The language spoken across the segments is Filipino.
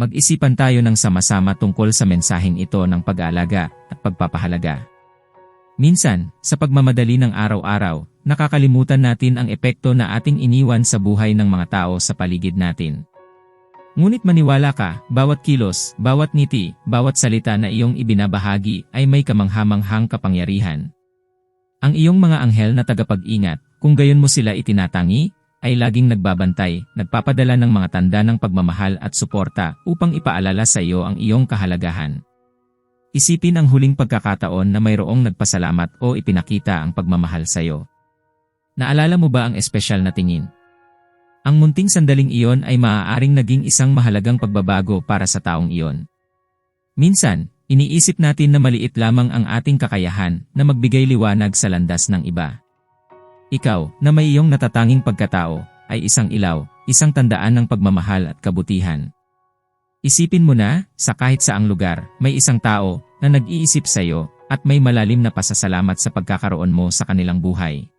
Mag-isipan tayo ng sama-sama tungkol sa mensaheng ito ng pag-aalaga at pagpapahalaga. Minsan, sa pagmamadali ng araw-araw, nakakalimutan natin ang epekto na ating iniwan sa buhay ng mga tao sa paligid natin. Ngunit maniwala ka, bawat kilos, bawat ngiti, bawat salita na iyong ibinabahagi ay may kamanghamanghang kapangyarihan. Ang iyong mga anghel na tagapag-ingat, kung gayon mo sila itinatangi, ay laging nagbabantay, nagpapadala ng mga tanda ng pagmamahal at suporta upang ipaalala sa iyo ang iyong kahalagahan. Isipin ang huling pagkakataon na mayroong nagpasalamat o ipinakita ang pagmamahal sa iyo. Naalala mo ba ang espesyal na tingin? Ang munting sandaling iyon ay maaaring naging isang mahalagang pagbabago para sa taong iyon. Minsan, iniisip natin na maliit lamang ang ating kakayahan na magbigay liwanag sa landas ng iba. Ikaw, na may iyong natatanging pagkatao, ay isang ilaw, isang tandaan ng pagmamahal at kabutihan. Isipin mo na, sa kahit saang lugar, may isang tao na nag-iisip sa iyo at may malalim na pasasalamat sa pagkakaroon mo sa kanilang buhay.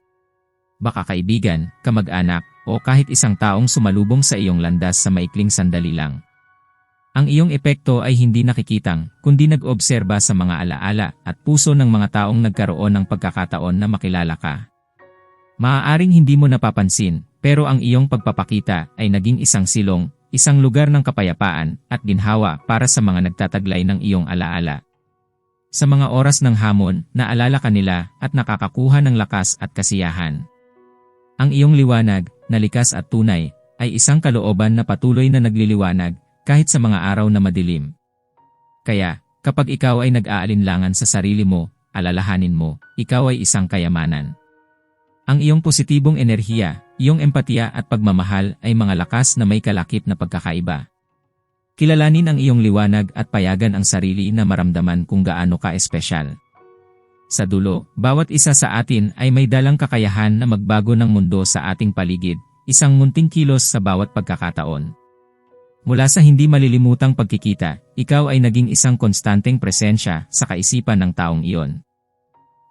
Baka kaibigan, kamag-anak, o kahit isang taong sumalubong sa iyong landas sa maikling sandali lang. Ang iyong epekto ay hindi nakikitang, kundi nag-obserba sa mga alaala at puso ng mga taong nagkaroon ng pagkakataon na makilala ka. Maaaring hindi mo napapansin, pero ang iyong pagpapakita ay naging isang silong, isang lugar ng kapayapaan at ginhawa para sa mga nagtataglay ng iyong alaala. Sa mga oras ng hamon, naalala ka nila at nakakakuha ng lakas at kasiyahan. Ang iyong liwanag, na likas at tunay, ay isang kalooban na patuloy na nagliliwanag kahit sa mga araw na madilim. Kaya, kapag ikaw ay nag-aalinlangan sa sarili mo, alalahanin mo, ikaw ay isang kayamanan. Ang iyong positibong enerhiya, iyong empatiya at pagmamahal ay mga lakas na may kalakip na pagkakaiba. Kilalanin ang iyong liwanag at payagan ang sarili na maramdaman kung gaano ka espesyal. Sa dulo, bawat isa sa atin ay may dalang kakayahan na magbago ng mundo sa ating paligid, isang munting kilos sa bawat pagkakataon. Mula sa hindi malilimutang pagkikita, ikaw ay naging isang konstanteng presensya sa kaisipan ng taong iyon.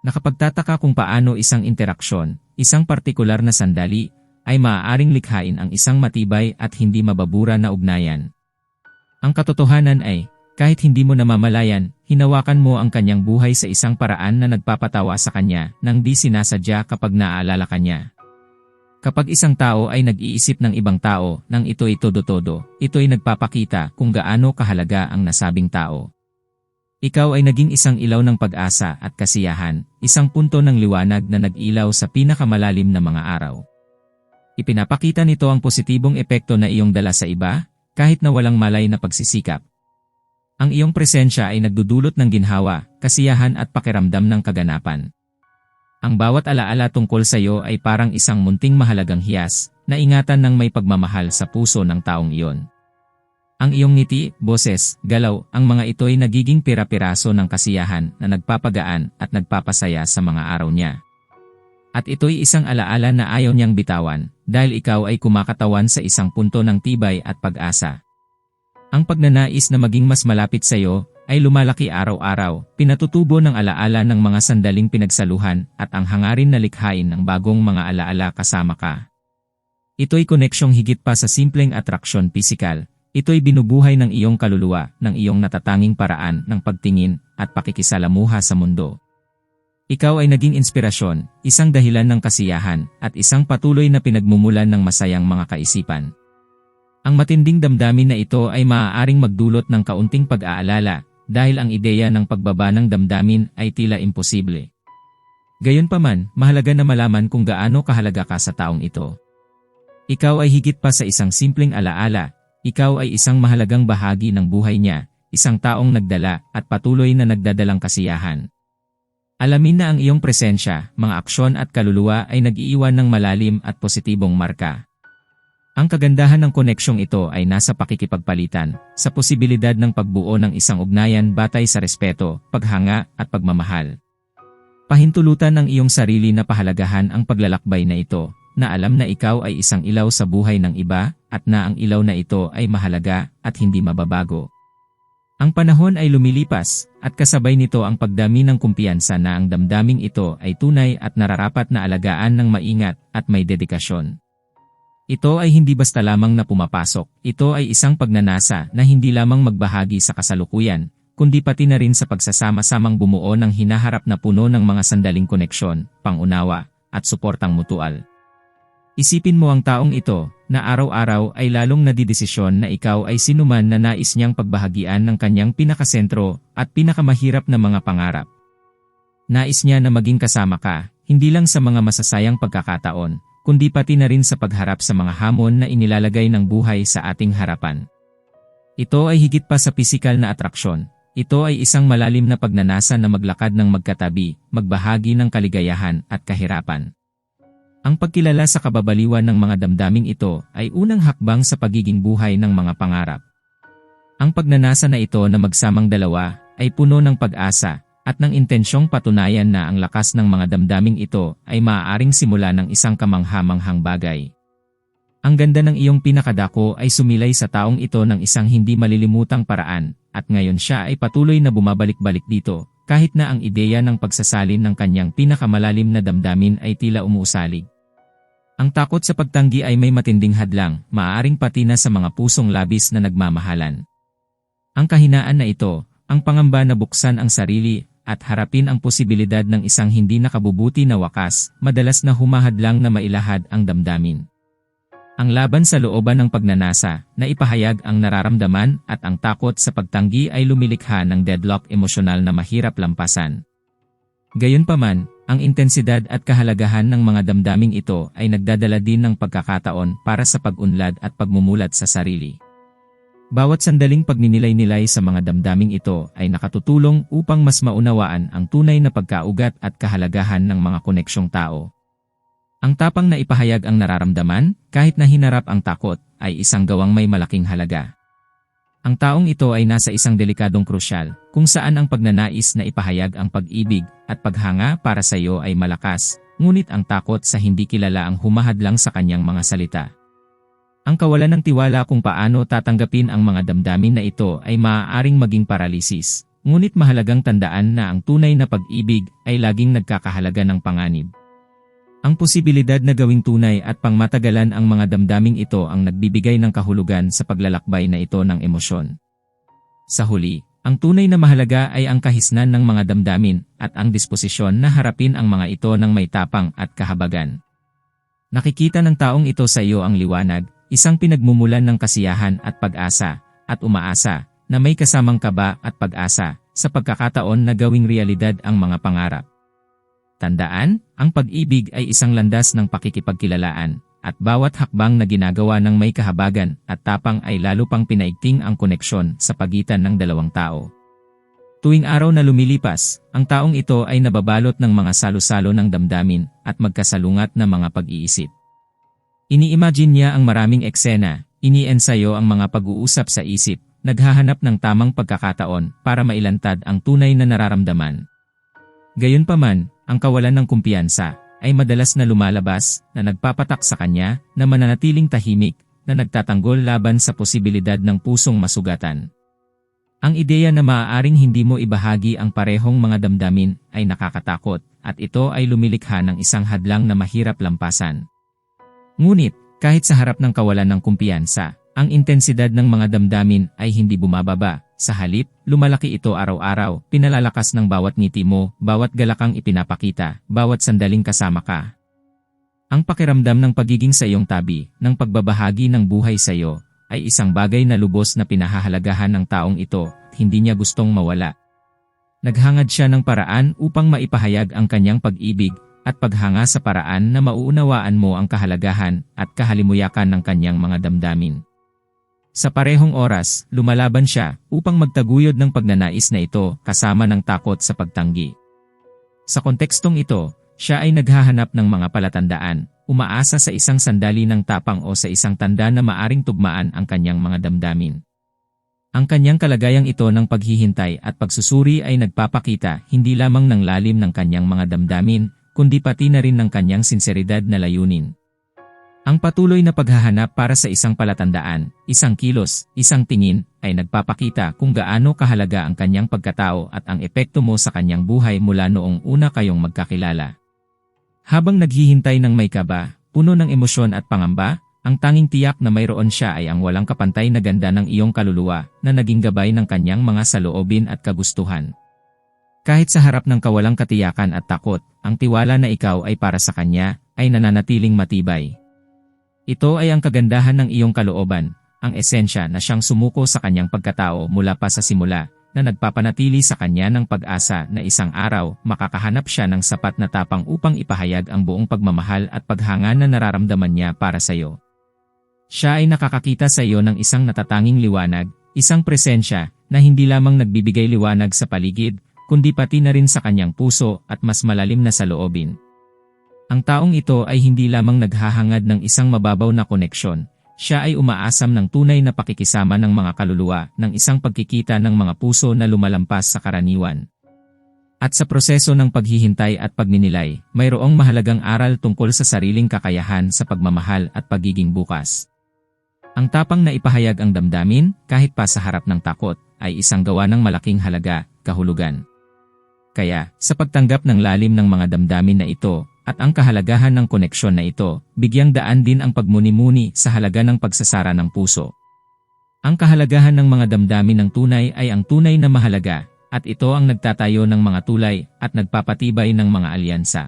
Nakapagtataka kung paano isang interaksyon, isang partikular na sandali, ay maaaring likhain ang isang matibay at hindi mababura na ugnayan. Ang katotohanan ay, kahit hindi mo namamalayan, hinawakan mo ang kanyang buhay sa isang paraan na nagpapatawa sa kanya nang di sinasadya kapag naaalala kanya. Kapag isang tao ay nag-iisip ng ibang tao nang ito'y todo-todo, ito'y nagpapakita kung gaano kahalaga ang nasabing tao. Ikaw ay naging isang ilaw ng pag-asa at kasiyahan, isang punto ng liwanag na nag-ilaw sa pinakamalalim na mga araw. Ipinapakita nito ang positibong epekto na iyong dala sa iba, kahit na walang malay na pagsisikap. Ang iyong presensya ay nagdudulot ng ginhawa, kasiyahan at pakiramdam ng kaganapan. Ang bawat alaala tungkol sa iyo ay parang isang munting mahalagang hiyas, na ingatan ng may pagmamahal sa puso ng taong iyon. Ang iyong ngiti, boses, galaw, ang mga ito ay nagiging pira-piraso ng kasiyahan na nagpapagaan at nagpapasaya sa mga araw niya. At ito'y isang alaala na ayaw niyang bitawan, dahil ikaw ay kumakatawan sa isang punto ng tibay at pag-asa. Ang pagnanais na maging mas malapit sa iyo ay lumalaki araw-araw, pinatutubo ng alaala ng mga sandaling pinagsaluhan at ang hangarin na likhain ng bagong mga alaala kasama ka. Ito'y koneksyong higit pa sa simpleng atraksyon pisikal, Ito'y binubuhay ng iyong kaluluwa, ng iyong natatanging paraan ng pagtingin at pakikisalamuha sa mundo. Ikaw ay naging inspirasyon, isang dahilan ng kasiyahan, at isang patuloy na pinagmumulan ng masayang mga kaisipan. Ang matinding damdamin na ito ay maaaring magdulot ng kaunting pag-aalala, dahil ang ideya ng pagbaba ng damdamin ay tila imposible. Gayunpaman, mahalaga na malaman kung gaano kahalaga ka sa taong ito. Ikaw ay higit pa sa isang simpleng alaala, ikaw ay isang mahalagang bahagi ng buhay niya, isang taong nagdala at patuloy na nagdadalang kasiyahan. Alamin na ang iyong presensya, mga aksyon at kaluluwa ay nag-iiwan ng malalim at positibong marka. Ang kagandahan ng koneksyong ito ay nasa pakikipagpalitan, sa posibilidad ng pagbuo ng isang ugnayan batay sa respeto, paghanga at pagmamahal. Pahintulutan ng iyong sarili na pahalagahan ang paglalakbay na ito, na alam na ikaw ay isang ilaw sa buhay ng iba at na ang ilaw na ito ay mahalaga at hindi mababago. Ang panahon ay lumilipas at kasabay nito ang pagdami ng kumpiyansa na ang damdaming ito ay tunay at nararapat na alagaan ng maingat at may dedikasyon. Ito ay hindi basta lamang na pumapasok, ito ay isang pagnanasa na hindi lamang magbahagi sa kasalukuyan, kundi pati na rin sa pagsasama-samang bumuo ng hinaharap na puno ng mga sandaling koneksyon, pangunawa, at suportang mutual. Isipin mo ang taong ito, na araw-araw ay lalong nadidesisyon na ikaw ay sinuman na nais niyang pagbahagian ng kanyang pinakasentro at pinakamahirap na mga pangarap. Nais niya na maging kasama ka, hindi lang sa mga masasayang pagkakataon, kundi pati na rin sa pagharap sa mga hamon na inilalagay ng buhay sa ating harapan. Ito ay higit pa sa pisikal na atraksyon. Ito ay isang malalim na pagnanasa na maglakad ng magkatabi, magbahagi ng kaligayahan at kahirapan. Ang pagkilala sa kababaliwan ng mga damdaming ito ay unang hakbang sa pagiging buhay ng mga pangarap. Ang pagnanasa na ito na magsamang dalawa ay puno ng pag-asa at ng intensyong patunayan na ang lakas ng mga damdaming ito ay maaaring simula ng isang kamanghamanghang bagay. Ang ganda ng iyong pinakadako ay sumilay sa taong ito ng isang hindi malilimutang paraan, at ngayon siya ay patuloy na bumabalik-balik dito, kahit na ang ideya ng pagsasalin ng kanyang pinakamalalim na damdamin ay tila umuusalig. Ang takot sa pagtanggi ay may matinding hadlang, maaaring pati na sa mga pusong labis na nagmamahalan. Ang kahinaan na ito, ang pangamba na buksan ang sarili at harapin ang posibilidad ng isang hindi nakabubuti na wakas, madalas na humahadlang na mailahad ang damdamin. Ang laban sa looban ng pagnanasa, na ipahayag ang nararamdaman at ang takot sa pagtanggi ay lumilikha ng deadlock emosyonal na mahirap lampasan. Gayunpaman, ang intensidad at kahalagahan ng mga damdaming ito ay nagdadala din ng pagkakataon para sa pag-unlad at pagmumulat sa sarili. Bawat sandaling pagninilay-nilay sa mga damdaming ito ay nakatutulong upang mas maunawaan ang tunay na pagkaugat at kahalagahan ng mga koneksyong tao. Ang tapang na ipahayag ang nararamdaman, kahit na hinarap ang takot, ay isang gawang may malaking halaga. Ang taong ito ay nasa isang delikadong krusyal, kung saan ang pagnanais na ipahayag ang pag-ibig at paghanga para sa iyo ay malakas, ngunit ang takot sa hindi kilala ang humahadlang sa kanyang mga salita. Ang kawalan ng tiwala kung paano tatanggapin ang mga damdamin na ito ay maaaring maging paralisis, ngunit mahalagang tandaan na ang tunay na pag-ibig ay laging nagkakahalaga ng panganib. Ang posibilidad na gawing tunay at pangmatagalan ang mga damdaming ito ang nagbibigay ng kahulugan sa paglalakbay na ito ng emosyon. Sa huli, ang tunay na mahalaga ay ang kahisnan ng mga damdamin at ang disposisyon na harapin ang mga ito ng may tapang at kahabagan. Nakikita ng taong ito sa iyo ang liwanag, Isang pinagmumulan ng kasiyahan at pag-asa, at umaasa, na may kasamang kaba at pag-asa, sa pagkakataon na gawing realidad ang mga pangarap. Tandaan, ang pag-ibig ay isang landas ng pakikipagkilalaan, at bawat hakbang na ginagawa ng may kahabagan at tapang ay lalo pang pinaigting ang koneksyon sa pagitan ng dalawang tao. Tuwing araw na lumilipas, ang taong ito ay nababalot ng mga salo-salo ng damdamin at magkasalungat na mga pag-iisip. Ini-imagine niya ang maraming eksena, iniensayo ang mga pag-uusap sa isip, naghahanap ng tamang pagkakataon para mailantad ang tunay na nararamdaman. Gayunpaman, ang kawalan ng kumpiyansa ay madalas na lumalabas na nagpapatak sa kanya na mananatiling tahimik na nagtatanggol laban sa posibilidad ng pusong masugatan. Ang ideya na maaaring hindi mo ibahagi ang parehong mga damdamin ay nakakatakot at ito ay lumilikha ng isang hadlang na mahirap lampasan. Ngunit, kahit sa harap ng kawalan ng kumpiyansa, ang intensidad ng mga damdamin ay hindi bumababa. Sa halip, lumalaki ito araw-araw, pinalalakas ng bawat ngiti mo, bawat galakang ipinapakita, bawat sandaling kasama ka. Ang pakiramdam ng pagiging sa iyong tabi, ng pagbabahagi ng buhay sa iyo, ay isang bagay na lubos na pinahahalagahan ng taong ito, hindi niya gustong mawala. Naghangad siya ng paraan upang maipahayag ang kanyang pag-ibig, at paghanga sa paraan na mauunawaan mo ang kahalagahan at kahalimuyakan ng kanyang mga damdamin. Sa parehong oras, lumalaban siya upang magtaguyod ng pagnanais na ito kasama ng takot sa pagtanggi. Sa kontekstong ito, siya ay naghahanap ng mga palatandaan, umaasa sa isang sandali ng tapang o sa isang tanda na maaring tugmaan ang kanyang mga damdamin. Ang kanyang kalagayang ito ng paghihintay at pagsusuri ay nagpapakita hindi lamang ng lalim ng kanyang mga damdamin, kundi pati na rin ng kanyang sinseridad na layunin. Ang patuloy na paghahanap para sa isang palatandaan, isang kilos, isang tingin, ay nagpapakita kung gaano kahalaga ang kanyang pagkatao at ang epekto mo sa kanyang buhay mula noong una kayong magkakilala. Habang naghihintay ng may kaba, puno ng emosyon at pangamba, ang tanging tiyak na mayroon siya ay ang walang kapantay na ganda ng iyong kaluluwa na naging gabay ng kanyang mga saloobin at kagustuhan. Kahit sa harap ng kawalang katiyakan at takot, ang tiwala na ikaw ay para sa kanya ay nananatiling matibay. Ito ay ang kagandahan ng iyong kalooban, ang esensya na siyang sumuko sa kanyang pagkatao mula pa sa simula, na nagpapanatili sa kanya ng pag-asa na isang araw makakahanap siya ng sapat na tapang upang ipahayag ang buong pagmamahal at paghanga na nararamdaman niya para sa iyo. Siya ay nakakakita sa iyo ng isang natatanging liwanag, isang presensya na hindi lamang nagbibigay liwanag sa paligid, kundi pati na rin sa kanyang puso at mas malalim na sa loobin. Ang taong ito ay hindi lamang naghahangad ng isang mababaw na koneksyon, siya ay umaasam ng tunay na pakikisama ng mga kaluluwa ng isang pagkikita ng mga puso na lumalampas sa karaniwan. At sa proseso ng paghihintay at pagninilay, mayroong mahalagang aral tungkol sa sariling kakayahan sa pagmamahal at pagiging bukas. Ang tapang na ipahayag ang damdamin, kahit pa sa harap ng takot, ay isang gawa ng malaking halaga, kahulugan. Kaya, sa pagtanggap ng lalim ng mga damdamin na ito, at ang kahalagahan ng koneksyon na ito, bigyang daan din ang pagmuni-muni sa halaga ng pagsasara ng puso. Ang kahalagahan ng mga damdamin ng tunay ay ang tunay na mahalaga, at ito ang nagtatayo ng mga tulay at nagpapatibay ng mga alyansa.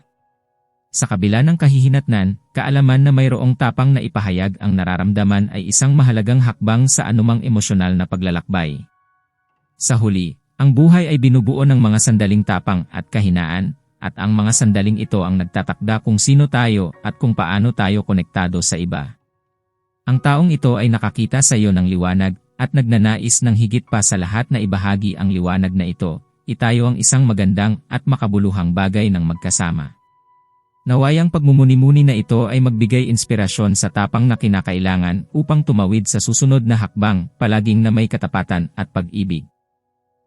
Sa kabila ng kahihinatnan, kaalaman na mayroong tapang na ipahayag ang nararamdaman ay isang mahalagang hakbang sa anumang emosyonal na paglalakbay. Sa huli, ang buhay ay binubuo ng mga sandaling tapang at kahinaan, at ang mga sandaling ito ang nagtatakda kung sino tayo at kung paano tayo konektado sa iba. Ang taong ito ay nakakita sa iyo ng liwanag at nagnanais ng higit pa sa lahat na ibahagi ang liwanag na ito, itayo ang isang magandang at makabuluhang bagay ng magkasama. Nawayang pagmumuni-muni na ito ay magbigay inspirasyon sa tapang na kinakailangan upang tumawid sa susunod na hakbang, palaging na may katapatan at pag-ibig.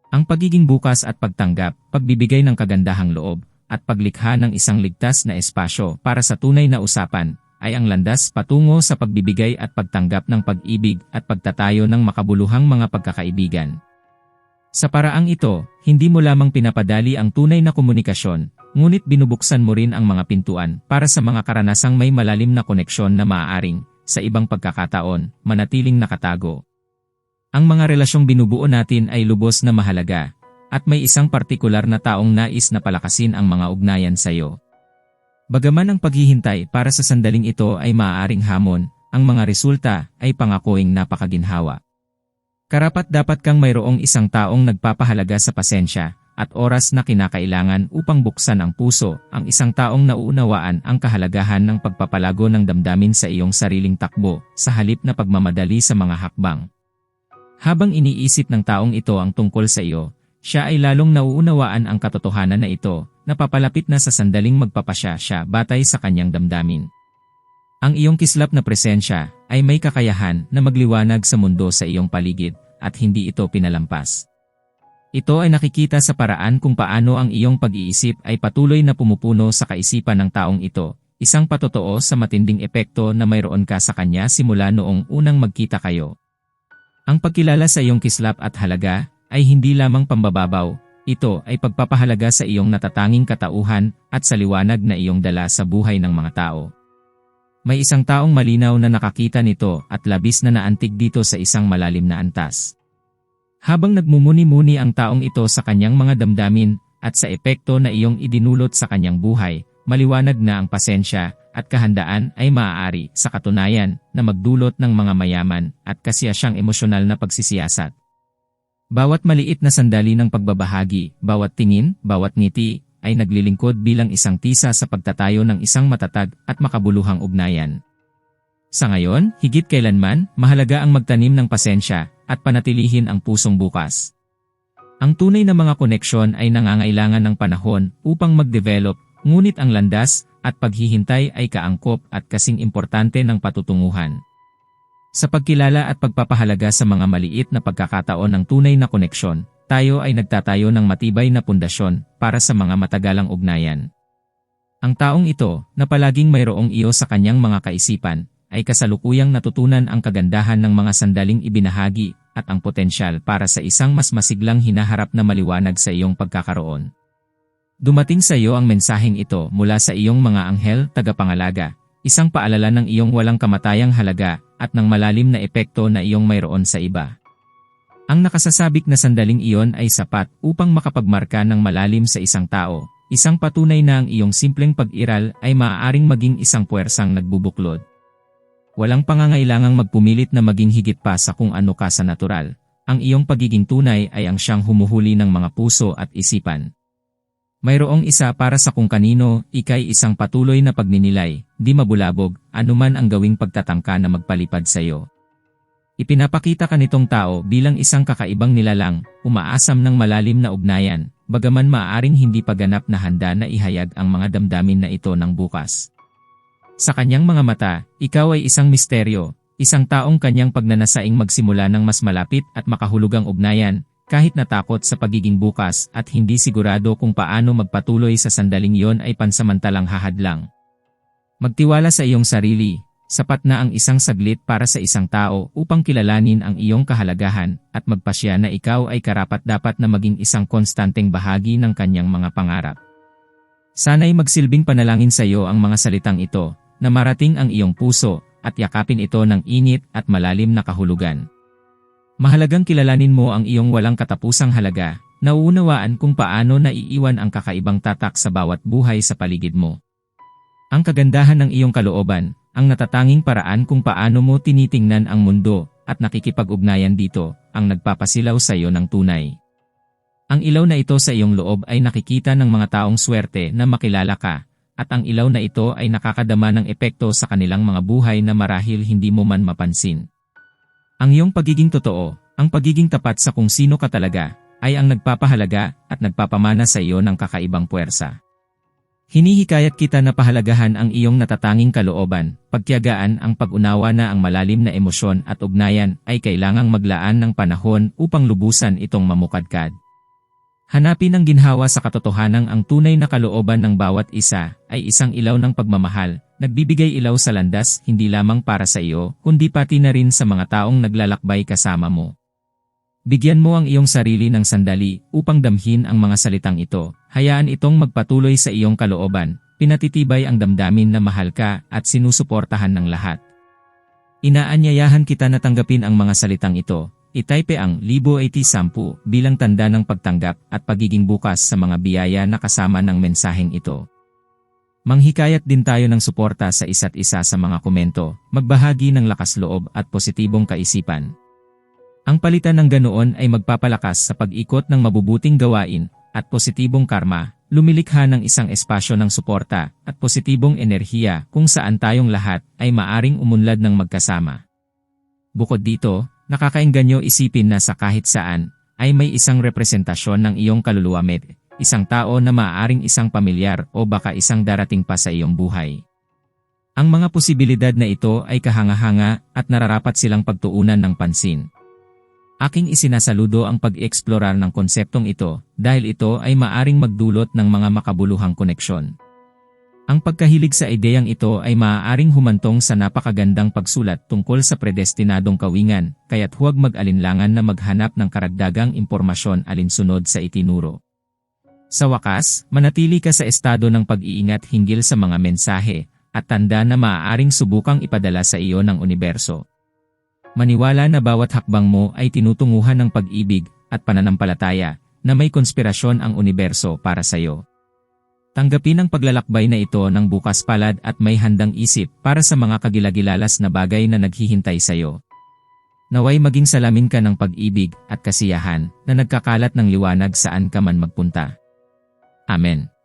Ang pagiging bukas at pagtanggap, pagbibigay ng kagandahang loob, at paglikha ng isang ligtas na espasyo para sa tunay na usapan, ay ang landas patungo sa pagbibigay at pagtanggap ng pag-ibig at pagtatayo ng makabuluhang mga pagkakaibigan. Sa paraang ito, hindi mo lamang pinapadali ang tunay na komunikasyon, ngunit binubuksan mo rin ang mga pintuan para sa mga karanasang may malalim na koneksyon na maaaring, sa ibang pagkakataon, manatiling nakatago. Ang mga relasyong binubuo natin ay lubos na mahalaga, at may isang partikular na taong nais na palakasin ang mga ugnayan sa iyo. Bagaman ang paghihintay para sa sandaling ito ay maaaring hamon, ang mga resulta ay pangakoing napakaginhawa. Karapat dapat kang mayroong isang taong nagpapahalaga sa pasensya, at oras na kinakailangan upang buksan ang puso, ang isang taong nauunawaan ang kahalagahan ng pagpapalago ng damdamin sa iyong sariling takbo, sa halip na pagmamadali sa mga hakbang. Habang iniisip ng taong ito ang tungkol sa iyo, siya ay lalong nauunawaan ang katotohanan na ito, na papalapit na sa sandaling magpapasya siya batay sa kanyang damdamin. Ang iyong kislap na presensya ay may kakayahan na magliwanag sa mundo sa iyong paligid at hindi ito pinalampas. Ito ay nakikita sa paraan kung paano ang iyong pag-iisip ay patuloy na pumupuno sa kaisipan ng taong ito, isang patotoo sa matinding epekto na mayroon ka sa kanya simula noong unang magkita kayo. Ang pagkilala sa iyong kislap at halaga ay hindi lamang pambababaw, ito ay pagpapahalaga sa iyong natatanging katauhan at sa liwanag na iyong dala sa buhay ng mga tao. May isang taong malinaw na nakakita nito at labis na naantig dito sa isang malalim na antas. Habang nagmumuni-muni ang taong ito sa kanyang mga damdamin at sa epekto na iyong idinulot sa kanyang buhay, maliwanag na ang pasensya at kahandaan ay maaari sa katunayan na magdulot ng mga mayaman at kasiyasyang emosyonal na pagsisiyasat. Bawat maliit na sandali ng pagbabahagi, bawat tingin, bawat ngiti, ay naglilingkod bilang isang tisa sa pagtatayo ng isang matatag at makabuluhang ugnayan. Sa ngayon, higit kailanman, mahalaga ang magtanim ng pasensya at panatilihin ang pusong bukas. Ang tunay na mga koneksyon ay nangangailangan ng panahon upang mag-develop, ngunit ang landas at paghihintay ay kaangkop at kasing importante ng patutunguhan. Sa pagkilala at pagpapahalaga sa mga maliit na pagkakataon ng tunay na koneksyon, tayo ay nagtatayo ng matibay na pundasyon para sa mga matagalang ugnayan. Ang taong ito, na palaging mayroong iyo sa kanyang mga kaisipan, ay kasalukuyang natutunan ang kagandahan ng mga sandaling ibinahagi at ang potensyal para sa isang mas masiglang hinaharap na maliwanag sa iyong pagkakaroon. Dumating sa iyo ang mensaheng ito mula sa iyong mga anghel tagapangalaga, isang paalala ng iyong walang kamatayang halaga at ng malalim na epekto na iyong mayroon sa iba. Ang nakasasabik na sandaling iyon ay sapat upang makapagmarka ng malalim sa isang tao, isang patunay na ang iyong simpleng pag-iral ay maaaring maging isang puwersang nagbubuklod. Walang pangangailangang magpumilit na maging higit pa sa kung ano ka sa natural. Ang iyong pagiging tunay ay ang siyang humuhuli ng mga puso at isipan. Mayroong isa para sa kung kanino, ikay isang patuloy na pagninilay, di mabulabog, anuman ang gawing pagtatangka na magpalipad sa iyo. Ipinapakita ka nitong tao bilang isang kakaibang nilalang, umaasam ng malalim na ugnayan, bagaman maaaring hindi pa ganap na handa na ihayag ang mga damdamin na ito ng bukas. Sa kanyang mga mata, ikaw ay isang misteryo, isang taong kanyang pagnanasaing magsimula ng mas malapit at makahulugang ugnayan, kahit natakot sa pagiging bukas at hindi sigurado kung paano magpatuloy sa sandaling iyon ay pansamantalang hahadlang. Magtiwala sa iyong sarili, Sapat na ang isang saglit para sa isang tao upang kilalanin ang iyong kahalagahan at magpasya na ikaw ay karapat-dapat na maging isang konstanteng bahagi ng kanyang mga pangarap. Sana'y magsilbing panalangin sa iyo ang mga salitang ito, na marating ang iyong puso at yakapin ito ng init at malalim na kahulugan. Mahalagang kilalanin mo ang iyong walang katapusang halaga, nauunawaan kung paano naiiwan ang kakaibang tatak sa bawat buhay sa paligid mo. Ang kagandahan ng iyong kalooban, ang natatanging paraan kung paano mo tinitingnan ang mundo at nakikipag-ugnayan dito ang nagpapasilaw sa iyo ng tunay. Ang ilaw na ito sa iyong loob ay nakikita ng mga taong swerte na makilala ka, at ang ilaw na ito ay nakakadama ng epekto sa kanilang mga buhay na marahil hindi mo man mapansin. Ang iyong pagiging totoo, ang pagiging tapat sa kung sino ka talaga, ay ang nagpapahalaga at nagpapamana sa iyo ng kakaibang puwersa. Hinihikayat kita na pahalagahan ang iyong natatanging kalooban, pagtiyagaan ang pag-unawa na ang malalim na emosyon at ugnayan ay kailangang maglaan ng panahon upang lubusan itong mamukadkad. Hanapin ang ginhawa sa katotohanang ang tunay na kalooban ng bawat isa ay isang ilaw ng pagmamahal, nagbibigay ilaw sa landas hindi lamang para sa iyo, kundi pati na rin sa mga taong naglalakbay kasama mo. Bigyan mo ang iyong sarili ng sandali upang damhin ang mga salitang ito. Hayaan itong magpatuloy sa iyong kalooban, pinatitibay ang damdamin na mahal ka at sinusuportahan ng lahat. Inaanyayahan kita na tanggapin ang mga salitang ito. Itype ang Libo 80 bilang tanda ng pagtanggap at pagiging bukas sa mga biyaya na kasama ng mensaheng ito. Manghikayat din tayo ng suporta sa isa't isa sa mga komento, magbahagi ng lakas loob at positibong kaisipan. Ang palitan ng ganoon ay magpapalakas sa pag-ikot ng mabubuting gawain at positibong karma, lumilikha ng isang espasyo ng suporta at positibong enerhiya kung saan tayong lahat ay maaring umunlad ng magkasama. Bukod dito, nakakainganyo isipin na sa kahit saan ay may isang representasyon ng iyong kaluluwa med, isang tao na maaaring isang pamilyar o baka isang darating pa sa iyong buhay. Ang mga posibilidad na ito ay kahanga-hanga at nararapat silang pagtuunan ng pansin. Aking isinasaludo ang pag-eksplorar ng konseptong ito dahil ito ay maaring magdulot ng mga makabuluhang koneksyon. Ang pagkahilig sa ideyang ito ay maaaring humantong sa napakagandang pagsulat tungkol sa predestinadong kawingan, kaya't huwag mag-alinlangan na maghanap ng karagdagang impormasyon alinsunod sa itinuro. Sa wakas, manatili ka sa estado ng pag-iingat hinggil sa mga mensahe, at tanda na maaaring subukang ipadala sa iyo ng universo. Maniwala na bawat hakbang mo ay tinutunguhan ng pag-ibig at pananampalataya na may konspirasyon ang universo para sa iyo. Tanggapin ang paglalakbay na ito ng bukas palad at may handang isip para sa mga kagilagilalas na bagay na naghihintay sa iyo. Naway maging salamin ka ng pag-ibig at kasiyahan na nagkakalat ng liwanag saan ka man magpunta. Amen.